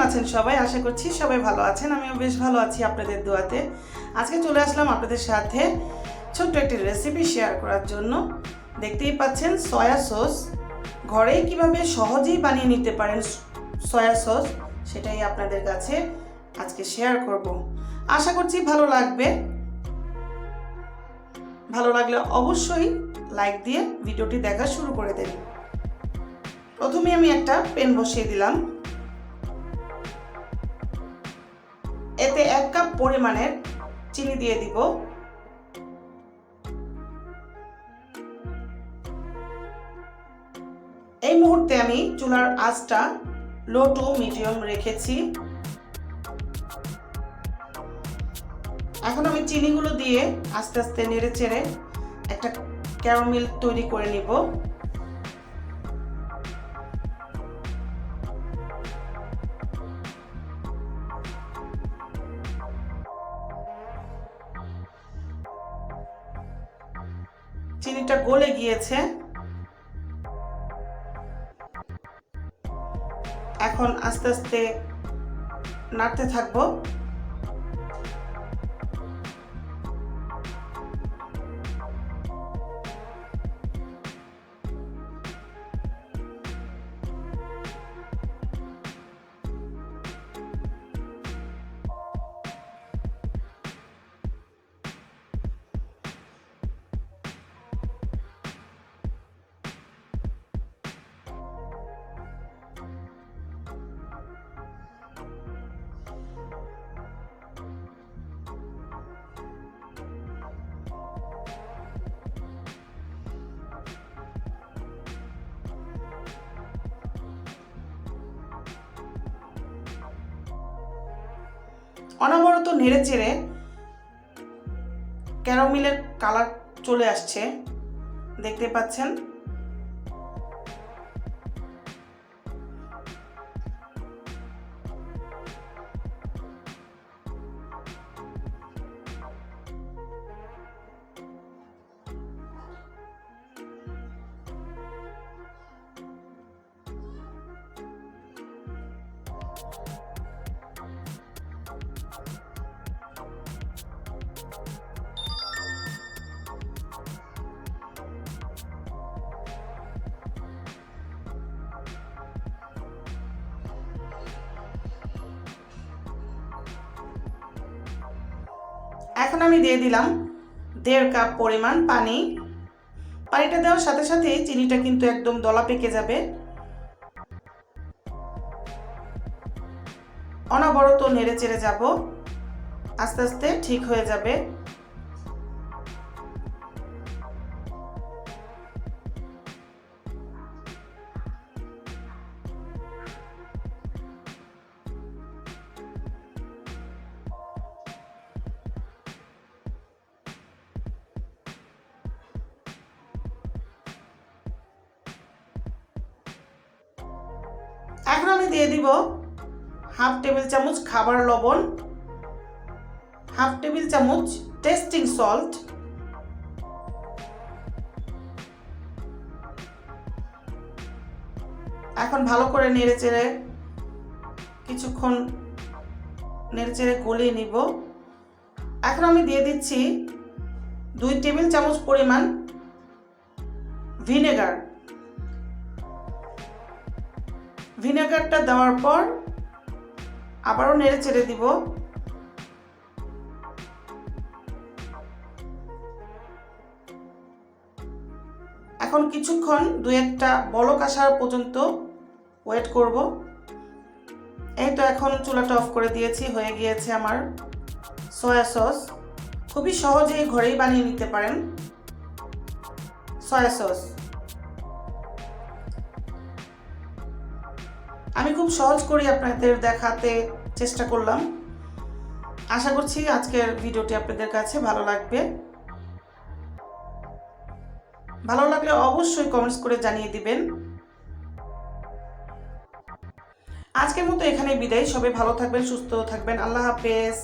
করছি সবাই ভালো আছেন। আমিও বেশ ভালো আছি আপনাদের দোয়াতে। আজকে চলে আসলাম আপনাদের সাথে ছোট্ট একটি রেসিপি শেয়ার করার জন্য। দেখতেই পাচ্ছেন সয়া সস ঘরেই কীভাবে সহজেই বানিয়ে নিতে পারেন সয়া সস সেটাই আপনাদের কাছে আজকে শেয়ার করব। আশা করছি ভালো লাগবে। ভালো লাগলে অবশ্যই লাইক দিয়ে ভিডিওটি দেখা শুরু করে দেন প্রথমে আমি একটা পেন বসিয়ে দিলাম। এতে এক কাপ পরিমাণের চিনি দিয়ে দিব। এই মুহূর্তে আমি চুলার আঁচটা লো টু মিডিয়াম রেখেছি। এখন আমি চিনিগুলো দিয়ে আস্তে আস্তে নেড়ে চেড়ে একটা ক্যারামেল তৈরি করে নিব। চিনিটা গলে গিয়েছে। এখন আস্তে আস্তে নাড়তে থাকব। অনবরত নেড়ে চেড়ে ক্যারামিলের কালার চলে আসছে। দেখতে পাচ্ছেন? এখন আমি দিয়ে দিলাম দেড় কাপ পরিমাণ পানি। পানিটা দেওয়ার সাথে সাথে চিনিটা কিন্তু একদম দলা পেকে যাবে। অনবরত নেড়ে চেড়ে যাব। আস্তে আস্তে ঠিক হয়ে যাবে। এখন আমি দিয়ে দিব হাফ টেবিল চামচ খাবার লবণ, হাফ টেবিল চামচ টেস্টিং সল্ট, এখন ভালো করে নেড়ে চেড়ে কিছুক্ষণ নেড়ে চেড়ে গলিয়ে নিব। এখন আমি দিয়ে দিচ্ছি দুই টেবিল চামচ পরিমাণ ভিনেগার। ভিনেগারটা দেওয়ার পর আবারও নেড়ে চেড়ে দিব। এখন কিছুক্ষণ দু একটা বলক আসার পর্যন্ত ওয়েট করব। এই তো এখন চুলাটা অফ করে দিয়েছি, হয়ে গিয়েছে আমার সয়া সস। খুবই সহজেই ঘরেই বানিয়ে নিতে পারেন সয়া সস। আমি খুব সহজ করি আপনাদের দেখাতে চেষ্টা করলাম। আশা করছি আজকের ভিডিওটি আপনাদের কাছে ভালো লাগবে। ভালো লাগলে অবশ্যই কমেন্টস করে জানিয়ে দিবেন। আজকের মতো এখানে বিদায়। সবাই ভালো থাকবেন, সুস্থ থাকবেন। আল্লাহ হাফেজ।